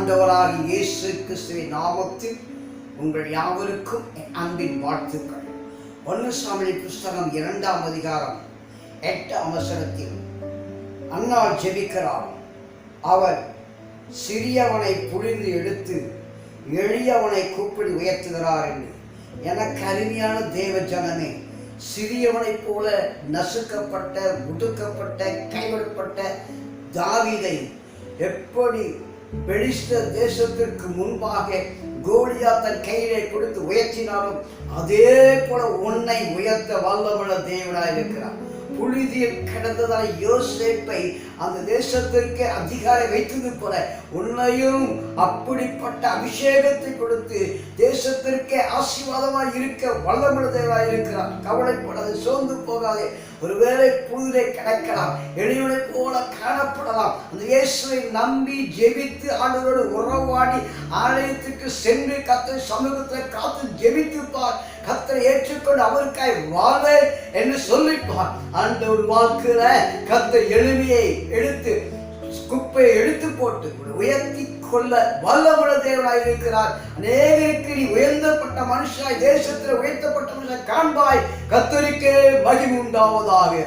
இயேசு கிறிஸ்துவின் நாமத்தில் உங்கள் யாவருக்கும் என் அன்பின் வாழ்த்துக்கள். ஒன்று சாமி புஸ்தகம் இரண்டாம் அதிகாரம் எட்டு அவசரத்தில் அண்ணா ஜெபிக்கிறார். அவர் சிறியவனை புழிந்து எடுத்து எளியவனை கூப்பிடி உயர்த்துகிறார் என்று. எனக்கு அருமையான தேவ ஜனமே சிறியவனைப் போல நசுக்கப்பட்ட முடுக்கப்பட்ட கைவிடப்பட்ட தாவிதை எப்படி பெலிஸ்த தேசத்திற்கு முன்பாக கோலியா தன் கையிலே கொடுத்து உயர்த்தினாலும் அதே போல உன்னை உயர்த்த வல்லமுள்ள தேவனாய் இருக்கிறார். புழுதியில் கிடந்ததான யோசேப்பை அந்த தேசத்திற்கு அதிகாரம் வைத்தது போல உன்னையும் அப்படிப்பட்ட அபிஷேகத்தை கொடுத்து தேசத்திற்கே ஆசீர்வாதமாய் இருக்க வல்லமுள்ள தேவனாய் இருக்கிறார். கவலைப்படாது சோர்ந்து போகாதே. ஒருவேளை புழுதிலே கிடக்கலாம் எளியவனை போல காணப்படலாம். அந்த இயேசுவை நம்பி ஜெபித்து ஆண்டவரோடு உறவாடி ஆலயத்துக்கு சென்று கத்தர் சமூகத்தில் காத்து ஜெபித்துப்பார். கத்தரை ஏற்றுக்கொண்டு அவருக்காய் வாழ என்று சொல்லிப்பார். அந்த ஒரு வாக்குல கத்தை எளிமையை எடுத்து குப்பையை எடுத்து போட்டு உயர்த்தி கொள்ள வல்லமுள்ள தேவனாய் இருக்கிறார். அநேகருக்கு நீ உயர்ந்தப்பட்ட மனுஷாய் தேசத்தில் உயர்த்தப்பட்ட மனுஷன் காண்பாய். கத்தரிக்கே மகிமுண்டாவதாக